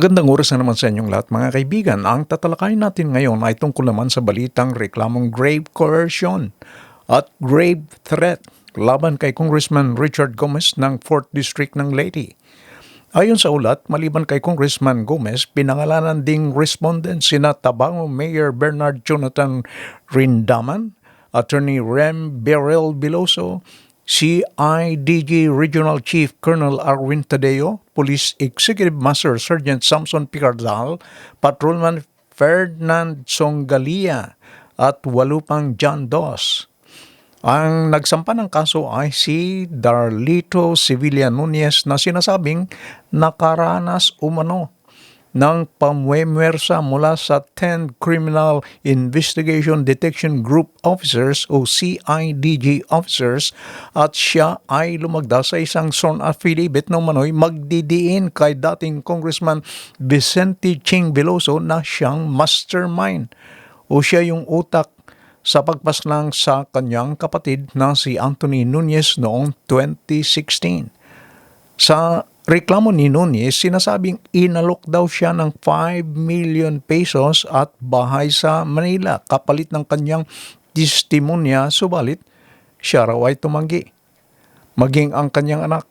Magandang oras na naman sa inyong lahat mga kaibigan. Ang tatalakayin natin ngayon ay tungkol naman sa balitang reklamong grave coercion at grave threat laban kay Congressman Richard Gomez ng 4th District ng Leyte. Ayon sa ulat, maliban kay Congressman Gomez, pinangalanan ding respondent sina Tabango Mayor Bernard Jonathan Rindaman, Attorney Rem Beryl Biloso, CIDG Regional Chief Colonel Arwin Tadeo, Police Executive Master Sergeant Samson Picardal, Patrolman Ferdinand Songalia at walupang John Dos. Ang nagsampa ng kaso ay si Darlito Sevilla Nunez na sinasabing nakaranas umano ng pamwemwersa mula sa 10 Criminal Investigation Detection Group Officers o CIDG officers at siya ay lumagda sa isang sworn affidavit ng manoy magdidiin kay dating Congressman Vicente Ching Veloso na siyang mastermind o siya yung utak sa pagpaslang sa kanyang kapatid na si Anthony Nunez noong 2016. Sa reklamo ni Nunez, sinasabing inalok daw siya ng 5 million pesos at bahay sa Manila kapalit ng kanyang testimonya subalit siya raw ay tumanggi. Maging ang kanyang anak,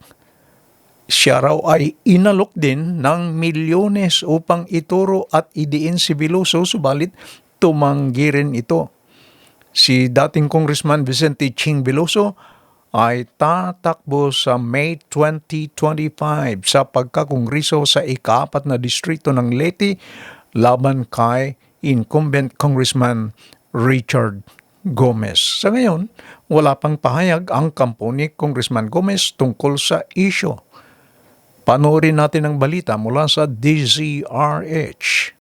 siya raw ay inalok din ng milyones upang ituro at idiin si Veloso subalit tumanggi rin ito. Si dating Congressman Vicente Ching Veloso ay tatakbo sa May 2025 sa pagkakongreso sa ikaapat na distrito ng Leyte laban kay incumbent Congressman Richard Gomez. Sa ngayon, wala pang pahayag ang kampo ni Congressman Gomez tungkol sa isyo. Panoorin natin ang balita mula sa DZRH.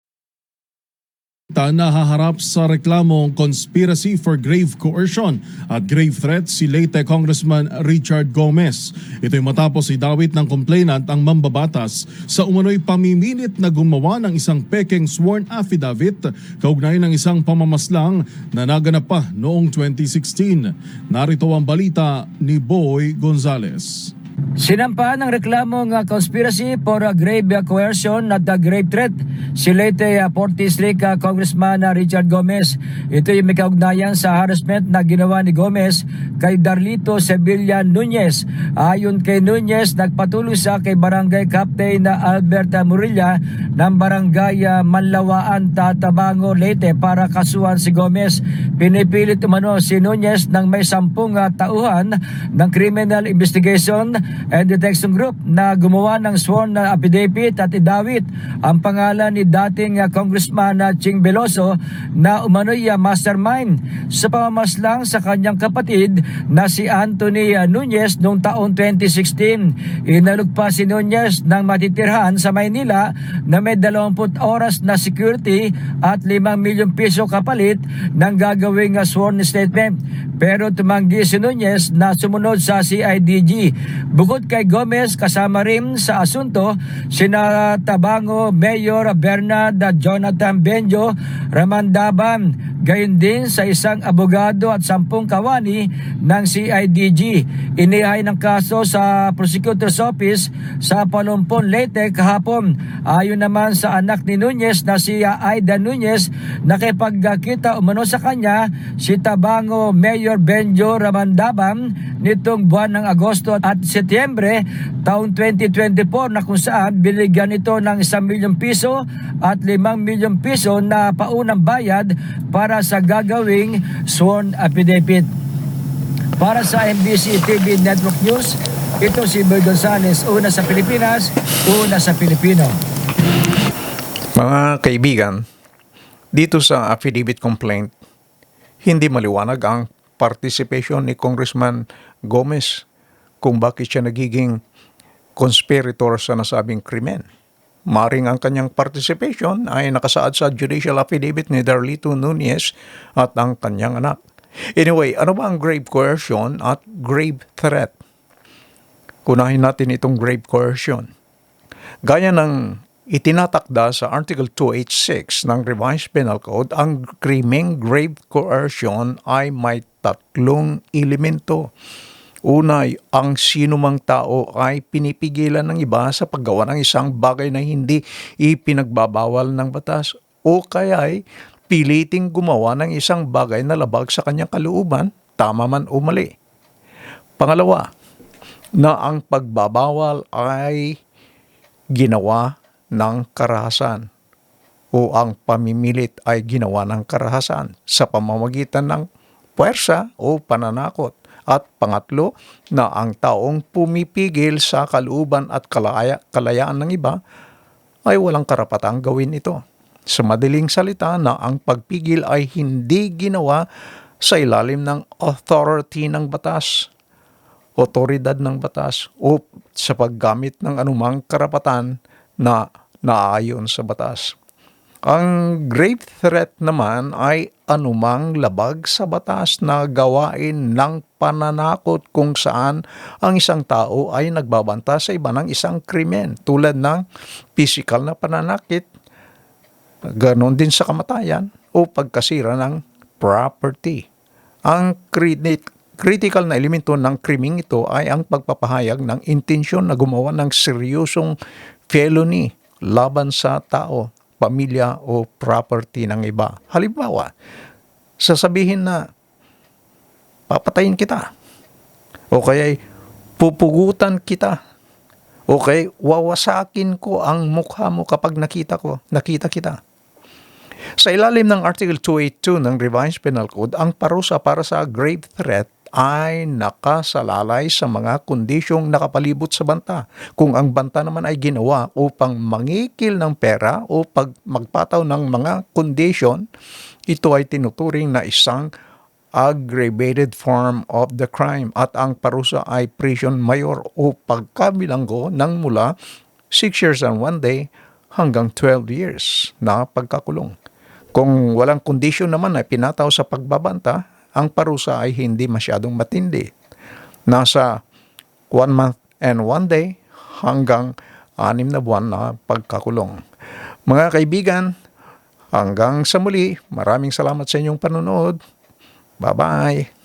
Ta nahaharap sa reklamong conspiracy for grave coercion at grave threat si late Congressman Richard Gomez. Ito'y matapos idawit ng complainant ang mambabatas sa umano'y pamimilit na gumawa ng isang pekeng sworn affidavit kaugnay ng isang pamamaslang na naganap pa noong 2016. Narito ang balita ni Boy Gonzales. Sinampahan ng reklamong uh, conspiracy for uh, grave coercion at uh, grave threat si late uh, 4th District uh, Congressman uh, Richard Gomez. Ito yung may kaugnayan sa harassment na ginawa ni Gomez kay Darlito Sevilla Nunez. Ayon kay Nunez, nagpatuloy sa kay Barangay Captain na uh, Murilla ng Barangay uh, Manlawaan, Tatabango, Leyte para kasuhan si Gomez. Pinipilit umano si Nunez ng may sampung uh, tauhan ng criminal investigation and detection group na gumawa ng sworn na affidavit at idawit ang pangalan ni dating uh, Congressman uh, Ching Veloso na umano'y uh, mastermind sa pamamaslang sa kanyang kapatid na si Anthony uh, Nunez noong taong 2016. Inalog pa si Nunez ng matitirhan sa Maynila na may 20 oras na security at 5 milyong piso kapalit ng gagawing uh, sworn statement. Pero tumanggi si Nunez na sumunod sa CIDG. Bukod kay Gomez, kasama rin sa asunto sina Tabango Mayor Bernard Jonathan Benjo Ramandaban, gayon din sa isang abogado at sampung kawani ng CIDG. Inihay ng kaso sa Prosecutor's Office sa Palumpon, Leyte kahapon. Ayon naman sa anak ni Nunez na si Aida Nunez, nakipagkita umano sa kanya si Tabango Mayor Benjo Ramandaban nitong buwan ng Agosto at Setyembre taong 2024 na kung saan binigyan ito ng 1 milyong piso at 5 milyong piso na paunang bayad para sa gagawing sworn affidavit. Para sa MBC TV Network News, ito si Boy Gonzales, una sa Pilipinas, una sa Pilipino. Mga kaibigan, dito sa affidavit complaint, hindi maliwanag ang participation ni Congressman Gomez kung bakit siya nagiging conspirator sa nasabing krimen. Maring ang kanyang participation ay nakasaad sa judicial affidavit ni Darlito Nunez at ang kanyang anak. Anyway, ano ba ang grave coercion at grave threat? Kunahin natin itong grave coercion. Gaya ng itinatakda sa Article 286 ng Revised Penal Code, ang krimeng grave coercion ay may tatlong elemento. Unay, ang sinumang tao ay pinipigilan ng iba sa paggawa ng isang bagay na hindi ipinagbabawal ng batas o kaya ay piliting gumawa ng isang bagay na labag sa kanyang kalooban, tama man o mali. Pangalawa, na ang pagbabawal ay ginawa ng karahasan o ang pamimilit ay ginawa ng karahasan sa pamamagitan ng puwersa o pananakot. At pangatlo, na ang taong pumipigil sa kalooban at kalaya, kalayaan ng iba ay walang karapatang gawin ito. Sa madaling salita na ang pagpigil ay hindi ginawa sa ilalim ng authority ng batas otoridad ng batas o sa paggamit ng anumang karapatan na naayon sa batas. Ang grave threat naman ay anumang labag sa batas na gawain ng pananakot kung saan ang isang tao ay nagbabanta sa iba ng isang krimen tulad ng physical na pananakit, ganon din sa kamatayan o pagkasira ng property. Ang credit critical na elemento ng kriming ito ay ang pagpapahayag ng intensyon na gumawa ng seryosong felony laban sa tao, pamilya o property ng iba. Halimbawa, sasabihin na papatayin kita o kaya pupugutan kita o kaya wawasakin ko ang mukha mo kapag nakita ko, nakita kita. Sa ilalim ng Article 282 ng Revised Penal Code, ang parusa para sa grave threat ay nakasalalay sa mga kondisyong nakapalibot sa banta. Kung ang banta naman ay ginawa upang mangikil ng pera o pag magpataw ng mga kondisyon, ito ay tinuturing na isang aggravated form of the crime at ang parusa ay prison mayor o pagkabilanggo ng mula 6 years and 1 day hanggang 12 years na pagkakulong. Kung walang kondisyon naman ay pinataw sa pagbabanta, ang parusa ay hindi masyadong matindi. Nasa 1 month and 1 day hanggang 6 na buwan na pagkakulong. Mga kaibigan, hanggang sa muli, maraming salamat sa inyong panonood. Bye-bye!